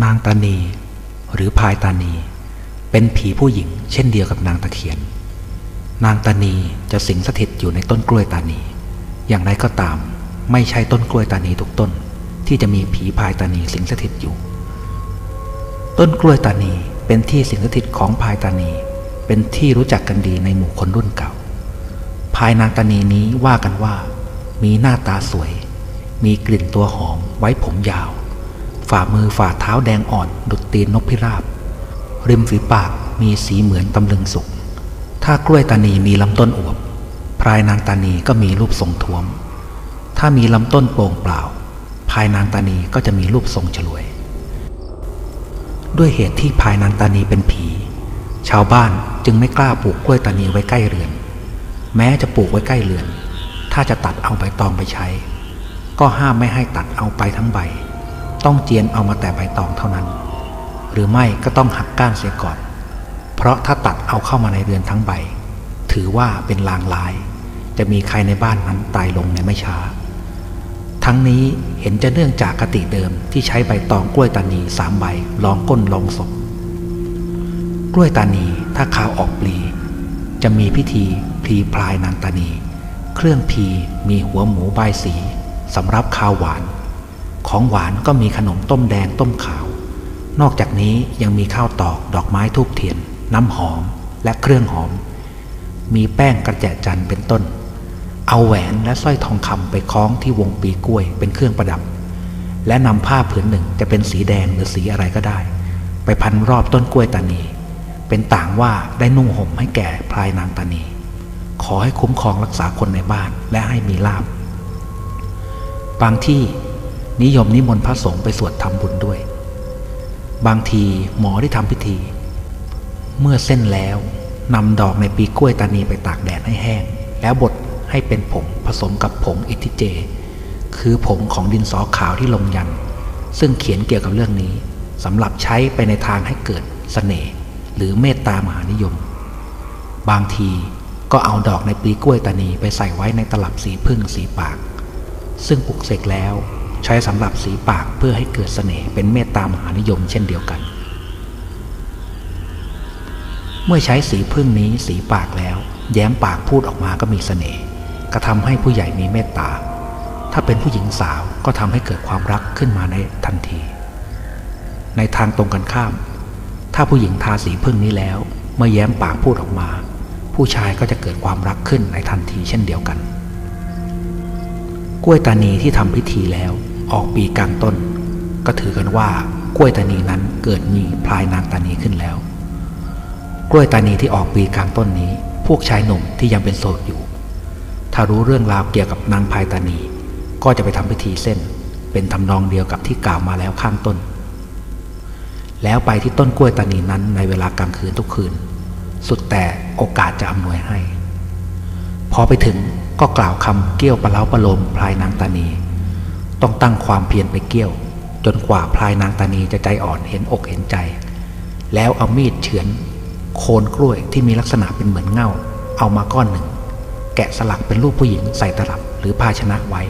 นางตานี หรือพายตานี เป็นผีผู้หญิงเช่นเดียวกับนางตะเคียน นางตานีจะสิงสถิตอยู่ในต้นกล้วยตานี อย่างไรก็ตาม ไม่ใช่ต้นกล้วยตานีทุกต้น ที่จะมีผีพายตานีสิงสถิตอยู่ ต้นกล้วยตานีเป็นที่สิงสถิตของพายตานี เป็นที่รู้จักกันดีในหมู่คนรุ่นเก่า พายนางตานีนี้ว่ากันว่า มีหน้าตาสวย มีกลิ่นตัวหอมไว้ผมยาว ฝ่ามือฝ่าเท้าแดงอ่อนดุดตีนนกพิราบ ริมฝีปากมีสีเหมือนตำลึงสุก ถ้ากล้วยตานีมีลำต้นอวบ พรายนางตานีก็มีรูปทรงท้วม ถ้ามีลำต้นโปร่งเปล่า พายนางตานีก็จะมีรูปทรงฉลวย ด้วยเหตุที่พายนางตานีเป็นผี ชาวบ้านจึงไม่กล้าปลูกกล้วยตานีไว้ใกล้เรือน แม้จะปลูกไว้ใกล้เรือน ถ้าจะตัดเอาใบตองไปใช้ ก็ห้ามไม่ให้ตัดเอาไปทั้งใบ ต้องเจียนเอามาแต่ใบตองเท่านั้น หรือไม่ก็ต้องหักก้านเสียก่อน เพราะถ้าตัดเอาเข้ามาในเรือนทั้งใบ ถือว่าเป็นลางลาย จะมีใครในบ้านนั้นตายลงในไม่ช้า ทั้งนี้เห็นจะเนื่องจากกติเดิมที่ใช้ใบตองกล้วยตานีสามใบรองก้นรองศพกล้วยตานีถ้าขาวออกปลี จะมีพิธีพลีพลายนางตานี เครื่องพีมีหัวหมูใบสีสำหรับข้าวหวาน ของหวานก็มีขนมต้มแดงต้มขาว นอกจากนี้ยังมีข้าวตอกดอกไม้ทูบเทียน น้ำหอมและเครื่องหอม มีแป้งกระแจจันเป็นต้น เอาแหวนและสร้อยทองคำไปคล้องที่วงปีกล้วยเป็นเครื่องประดับ และนำผ้าผืนหนึ่งจะเป็นสีแดงหรือสีอะไรก็ได้ ไปพันรอบต้นกล้วยตานี เป็นต่างว่าได้นุ่งห่มให้แก่พลายนางตานี ขอให้คุ้มครองรักษาคนในบ้านและให้มีลาบบางที่ นิยมนิมนต์พระสงฆ์ไปสวดทำบุญด้วย บางทีหมอได้ทำพิธี เมื่อเส้นแล้วนำดอกในปีกล้วยตานีไปตากแดดให้แห้ง แล้วบดให้เป็นผงผสมกับผงอิทิเจ คือผงของดินสอขาวที่ลงยัน ซึ่งเขียนเกี่ยวกับเรื่องนี้สำหรับใช้ไปในทางให้เกิดเสน่ห์หรือเมตตามหานิยม บางทีก็เอาดอกในปีกล้วยตานีไปใส่ไว้ในตลับสีพึ่งสีปาก ซึ่งปลุกเสกแล้ว ใช้สำหรับสีปากเพื่อให้เกิดเสน่ห์เป็นเมตตามหานิยมเช่นเดียวกัน เมื่อใช้สีพึ่งนี้สีปากแล้ว แย้มปากพูดออกมาก็มีเสน่ห์กระทำให้ผู้ใหญ่มีเมตตา ถ้าเป็นผู้หญิงสาวก็ทำให้เกิดความรักขึ้นมาในทันที ในทางตรงกันข้าม ถ้าผู้หญิงทาสีพึ่งนี้แล้ว เมื่อแย้มปากพูดออกมา ผู้ชายก็จะเกิดความรักขึ้นในทันทีเช่นเดียวกันกล้วยตานีที่ทำพิธีแล้ว ออกปีกลางต้น ก็ถือกันว่ากล้วยตานีนั้นเกิดมีพลายนางตานีขึ้นแล้ว กล้วยตานีที่ออกปีกลางต้นนี้ พวกชายหนุ่มที่ยังเป็นโสดอยู่ ถ้ารู้เรื่องราวเกี่ยวกับนางพายตานี ก็จะไปทำพิธีเส้น เป็นทำนองเดียวกับที่กล่าวมาแล้วข้างต้น แล้วไปที่ต้นกล้วยตานีนั้นในเวลากลางคืนทุกคืน สุดแต่โอกาสจะอำนวยให้ พอไปถึงก็กล่าวคำเกี้ยวปะเล้าประโลมพลายนางตานี ต้องตั้งความเพียรไปเกี้ยว จนกว่าพลายนางตานีจะใจอ่อนเห็นอกเห็นใจ แล้วเอามีดเฉือน โคนกล้วยที่มีลักษณะเป็นเหมือนเง่า เอามาก้อนหนึ่ง แกะสลักเป็นรูปผู้หญิงใส่ตลับหรือภาชนะไว้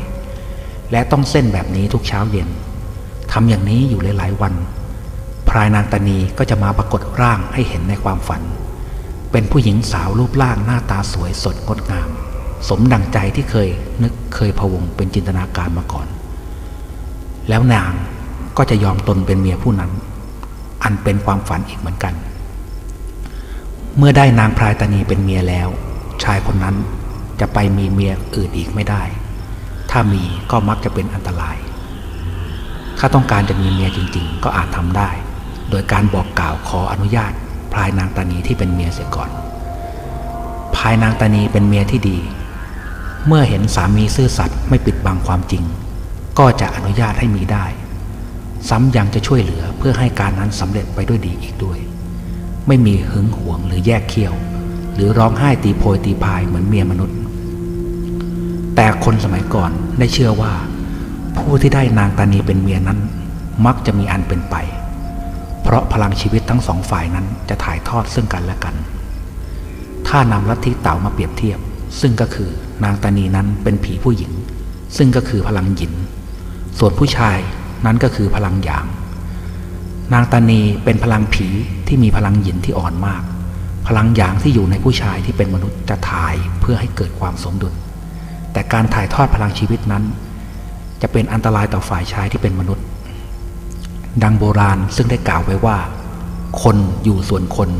และต้องเส้นแบบนี้ทุกเช้าเย็นทำอย่างนี้อยู่หลายๆวันพรายนางตานีก็จะมาปรากฏร่างให้เห็นในความฝัน เป็นผู้หญิงสาวรูปร่างหน้าตาสวยสดงดงาม สมดังใจที่เคยนึกเคยพวงเป็นจินตนาการมาก่อน แล้วนางก็จะยอมตนเป็นเมียผู้นั้น อันเป็นความฝันอีกเหมือนกัน เมื่อได้นางพรายตานีเป็นเมียแล้ว ชายคนนั้นจะไปมีเมียอื่นอีกไม่ได้ ถ้ามีก็มักจะเป็นอันตราย ถ้าต้องการจะมีเมียจริง ๆ ก็อาจทำได้ โดยการบอกกล่าวขออนุญาตพลายนางตานีที่เป็นเมียเสียก่อนพลายนางตานีเป็นเมียที่ดี เมื่อเห็นสามีซื่อสัตย์ไม่ปิดบังความจริง ก็จะอนุญาตให้มีได้ ซ้ำยังจะช่วยเหลือเพื่อให้การนั้นสำเร็จไปด้วยดีอีกด้วย ไม่มีหึงหวงหรือแยกเขี้ยว หรือร้องไห้ตีโพยตีพายเหมือนเมียมนุษย์ แต่คนสมัยก่อนได้เชื่อว่า ผู้ที่ได้นางตานีเป็นเมียนั้น มักจะมีอันเป็นไป เพราะพลังชีวิตทั้งสองฝ่ายนั้นจะถ่ายทอดซึ่งกันและกัน ถ้านำลัทธิเต๋ามาเปรียบเทียบ ซึ่งก็คือนางตานีนั้นเป็นผีผู้หญิง ซึ่งก็คือพลังหยิน ส่วนผู้ชายนั้นก็คือพลังหยาง นางตานีเป็นพลังผีที่มีพลังหยินที่อ่อนมาก พลังหยางที่อยู่ในผู้ชายที่เป็นมนุษย์จะถ่ายเพื่อให้เกิดความสมดุล แต่การถ่ายทอดพลังชีวิตนั้น จะเป็นอันตรายต่อฝ่ายชายที่เป็นมนุษย์ ดังโบราณซึ่งได้กล่าวไว้ว่า คนอยู่ส่วนคน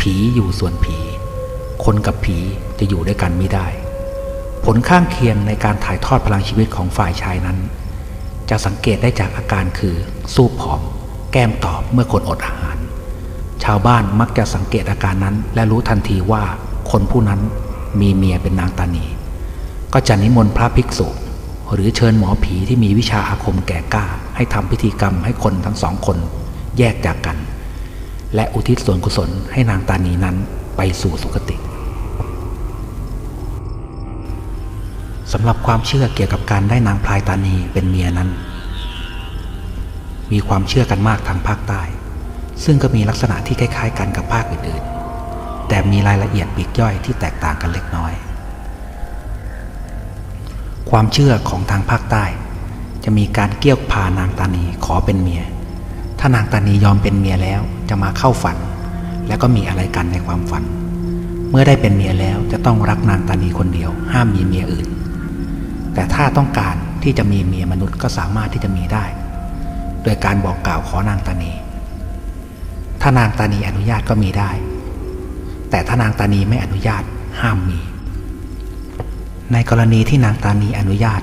ผีอยู่ส่วนผี คนกับผีจะอยู่ด้วยกันไม่ได้ ผลข้างเคียงในการถ่ายทอดพลังชีวิตของฝ่ายชายนั้น จะสังเกตได้จากอาการคือสู้ผอม แก้มตอบเมื่อคนอดอาหาร ชาวบ้านมักจะสังเกตอาการนั้น และรู้ทันทีว่าคนผู้นั้นมีเมียเป็นนางตานี ก็จะนิมนต์พระภิกษุ หรือเชิญหมอผีที่มีวิชาอาคมแก่กล้า ให้ทำพิธีกรรมให้คนทั้งสองคนแยกจากกัน และอุทิศส่วนกุศลให้นางตานีนั้นไปสู่สุคติ สำหรับความเชื่อเกี่ยวกับการได้นางพลายตานีเป็นเมียนั้น มีความเชื่อกันมากทางภาคใต้ ซึ่งก็มีลักษณะที่คล้าย ๆ กันกับภาคอื่นๆ แต่มีรายละเอียดปลีกย่อยที่แตกต่างกันเล็กน้อย ความเชื่อของทางภาคใต้ จะมีการเกี่ยวพานางตานีขอเป็นเมีย ถ้านางตานียอมเป็นเมียแล้วจะมาเข้าฝัน แล้วก็มีอะไรกันในความฝัน เมื่อได้เป็นเมียแล้วจะต้องรักนางตานีคนเดียว ห้ามมีเมียอื่น แต่ถ้าต้องการที่จะมีเมียมนุษย์ก็สามารถที่จะมีได้ โดยการบอกกล่าวขอนางตานี ถ้านางตานีอนุญาตก็มีได้ แต่ถ้านางตานีไม่อนุญาตห้ามมี ในกรณีที่นางตานีอนุญาต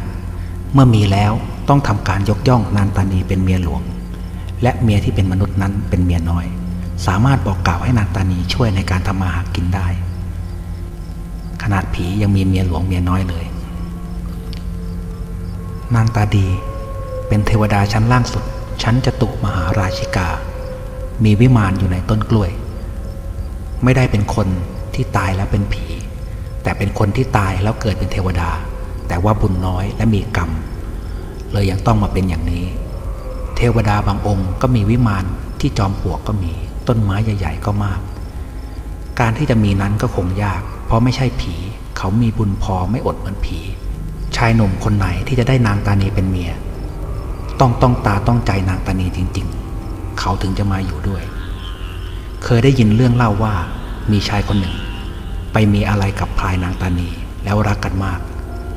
เมื่อมีแล้วต้องทำการยกย่องนางตานีเป็นเมียหลวง และเมียที่เป็นมนุษย์นั้นเป็นเมียน้อย สามารถบอกกล่าวให้นางตานีช่วยในการทำมาหากินได้ ขนาดผียังมีเมียหลวงเมียน้อยเลย นางตาดี เป็นเทวดาชั้นล่างสุด ชั้นจตุมหาราชิกา มีวิมานอยู่ในต้นกล้วย ไม่ได้เป็นคนที่ตายแล้วเป็นผี แต่เป็นคนที่ตายแล้วเกิดเป็นเทวดา แต่ว่าบุญน้อยและมีกรรม เลยยังต้องมาเป็นอย่างนี้ เทวดาบางองค์ก็มีวิมานที่จอมปลวกก็มี ต้นไม้ใหญ่ ๆ ก็มาก การที่จะมีนั้นก็คงยาก เพราะไม่ใช่ผี เขามีบุญพอไม่อดเหมือนผี ชายหนุ่มคนไหนที่จะได้นางตานีเป็นเมีย ต้องต้องตาต้องใจนางตานีจริง ๆ เขาถึงจะมาอยู่ด้วย เคยได้ยินเรื่องเล่าว่ามีชายคนหนึ่ง ไปมีอะไรกับพลายนางตานีแล้วรักกันมาก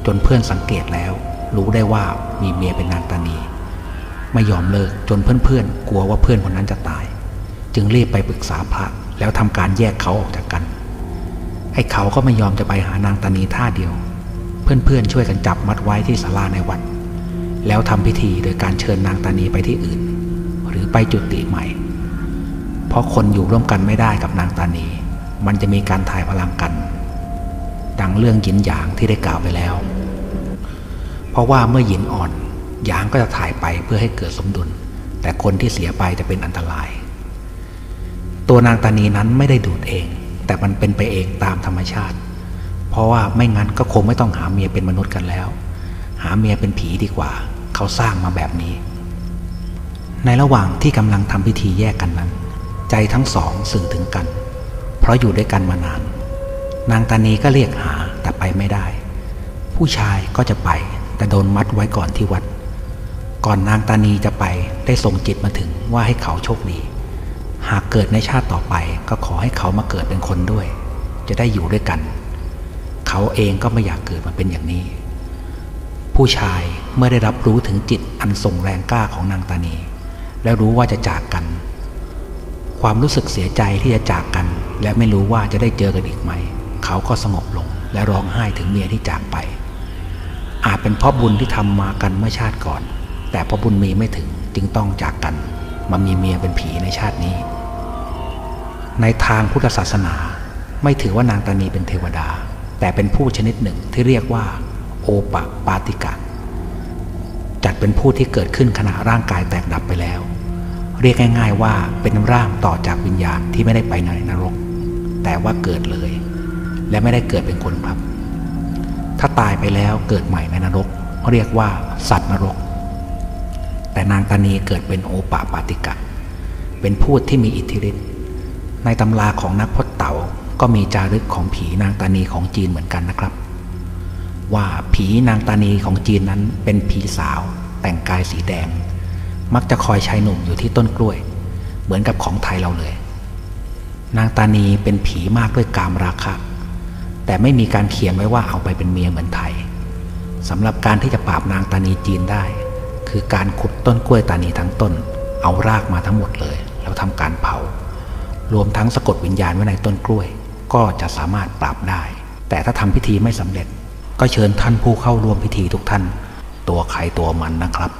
จนเพื่อนสังเกตแล้ว รู้ได้ว่ามีเมียเป็นนางตานีไม่ยอมเลิกจนเพื่อนๆกลัวว่าเพื่อนคนนั้นจะตาย จึงรีบไปปรึกษาพระแล้วทำการแยกเขาออกจากกันไอ้เขาก็ไม่ยอมจะไปหานางตานีท่าเดียว เพื่อนๆช่วยกันจับมัดไว้ที่ศาลาในวัด แล้วทำพิธีโดยการเชิญนางตานีไปที่อื่น หรือไปจุดติใหม่ เพราะคนอยู่ร่วมกันไม่ได้กับนางตานี มันจะมีการถ่ายพลังกัน ดังเรื่องหยินหยางที่ได้กล่าวไปแล้ว เพราะว่าเมื่อหยินอ่อนหยางก็จะถ่ายไปเพื่อให้เกิดสมดุล แต่คนที่เสียไปจะเป็นอันตราย ตัวนางตานีนั้นไม่ได้ดูดเอง แต่มันเป็นไปเองตามธรรมชาติ เพราะว่าไม่งั้นก็คงไม่ต้องหาเมียเป็นมนุษย์กันแล้ว หาเมียเป็นผีดีกว่า เขาสร้างมาแบบนี้ ในระหว่างที่กำลังทำพิธีแยกกันนั้น ใจทั้งสองสื่อถึงกัน เพราะอยู่ด้วยกันมานาน นางตานีก็เรียกหาแต่ไปไม่ได้ ผู้ชายก็จะไปแต่โดนมัดไว้ก่อนที่วัด ก่อนนางตานีจะไปได้ส่งจิตมาถึงว่าให้เขาโชคดี หากเกิดในชาติต่อไปก็ขอให้เขามาเกิดเป็นคนด้วย จะได้อยู่ด้วยกัน เขาเองก็ไม่อยากเกิดมาเป็นอย่างนี้ ผู้ชายเมื่อได้รับรู้ถึงจิตอันทรงแรงกล้าของนางตานี และรู้ว่าจะจากกัน ความรู้สึกเสียใจที่จะจากกัน และไม่รู้ว่าจะได้เจอกันอีกไหม เขาก็สงบลงและร้องไห้ถึงเมียที่จากไป อาจเป็นเพราะบุญที่ทำมากันเมื่อชาติก่อน แต่เพราะบุญมีไม่ถึงจึงต้องจากกัน มามีเมียเป็นผีในชาตินี้ ในทางพุทธศาสนา ไม่ถือว่านางตานีเป็นเทวดา แต่เป็นผู้ชนิดหนึ่งที่เรียกว่า โอปะปาติกะ จัดเป็นผู้ที่เกิดขึ้นขณะร่างกายแตกดับไปแล้ว เรียกง่าย ๆว่าเป็นร่างต่อจากวิญญาณที่ไม่ได้ไปในนรก แต่ว่าเกิดเลย และไม่ได้เกิดเป็นคนครับ ถ้าตายไปแล้วเกิดใหม่ในนรก เรียกว่า สัตว์นรก แต่นางตานีเกิดเป็นโอปะปาติกะ เป็นพูดที่มีอิทธิฤทธิ์ในตำราของนักพจน์เต่า ก็มีจารึกของผีนางตานีของจีนเหมือนกันนะครับ ว่าผีนางตานีของจีนนั้นเป็นผีสาว แต่งกายสีแดง มักจะคอยชายหนุ่มอยู่ที่ต้นกล้วย เหมือนกับของไทยเราเลย นางตานีเป็นผีมากด้วยกามราคะแต่ไม่มีการเขียนไว้ว่าเอาไปเป็นเมียเหมือนไทยสำหรับการที่จะปราบนางตานีจีนได้ คือการขุดต้นกล้วยตานีทั้งต้น เอารากมาทั้งหมดเลย แล้วทำการเผารวมทั้งสะกดวิญญาณไว้ในต้นกล้วย ก็จะสามารถปราบได้ แต่ถ้าทำพิธีไม่สำเร็จ ก็เชิญท่านผู้เข้าร่วมพิธีทุกท่าน ตัวใครตัวมันนะครับ